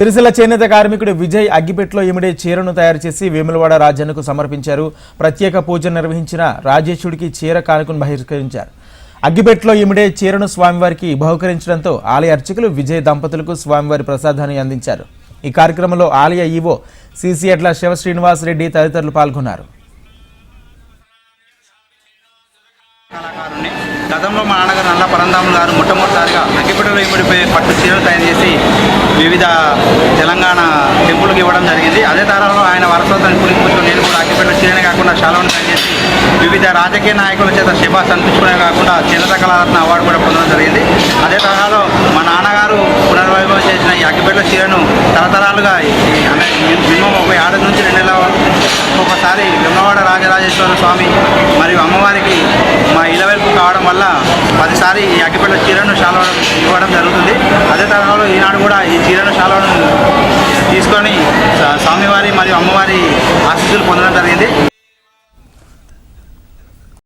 సిరిసిల్ల చేనేత కార్మికుడు విజయ్ అగ్గిపెట్లో ఇమిడే చీరను తయారు చేసి వేములవాడ రాజన్నకు సమర్పించారు. ప్రత్యేక పూజ నిర్వహించిన రాజేశుడికి చీర కానుకను బహిష్కరించారు. అగ్గిపెట్లో ఇమిడే చీరను స్వామివారికి బహుకరించడంతో ఆలయ అర్చకులు విజయ్ దంపతులకు స్వామివారి ప్రసాదాన్ని అందించారు. ఈ కార్యక్రమంలో ఆలయ ఈవో సిసిఎడ్ల శివ శ్రీనివాస్ రెడ్డి తదితరులు పాల్గొన్నారు. గతంలో మా నాన్నగారు నల్ల పరంధాములు గారు మొట్టమొదటిసారిగా అగ్గిపెట్టలో ఇమిడిపోయి పట్టు చీరలు తయారు చేసి వివిధ తెలంగాణ టెంపుల్కి ఇవ్వడం జరిగింది. అదే తరంలో ఆయన వారసత్వాన్ని పురిపుచ్చుకొని నేను కూడా అగ్గిపెట్టెల చీరనే కాకుండా శాలవని పనిచేసి వివిధ రాజకీయ నాయకుల చేత శిభాస్ అనిపించుకునే కాకుండా చిన్నత కళారత్న అవార్డు కూడా పొందడం జరిగింది. అదే తరహాలో మా నాన్నగారు పునర్వైభవం చేసిన ఈ అగ్గిపెట్టెల చీరను తరతరాలుగా ఈ మినిమం ఒక ఏడాది నుంచి రెండు నెలల ఒకసారి వెమ్మవాడ రాజరాజేశ్వర స్వామి మరియు అమ్మవారికి పదిసారి ఈ అగ్గిపెట్ల చీరను శాలవ ఇవ్వడం జరుగుతుంది. అదే తరహాలో ఈనాడు కూడా ఈ చీరను శాలవను తీసుకొని స్వామివారి మరియు అమ్మవారి ఆశీస్సులు పొందడం జరిగింది.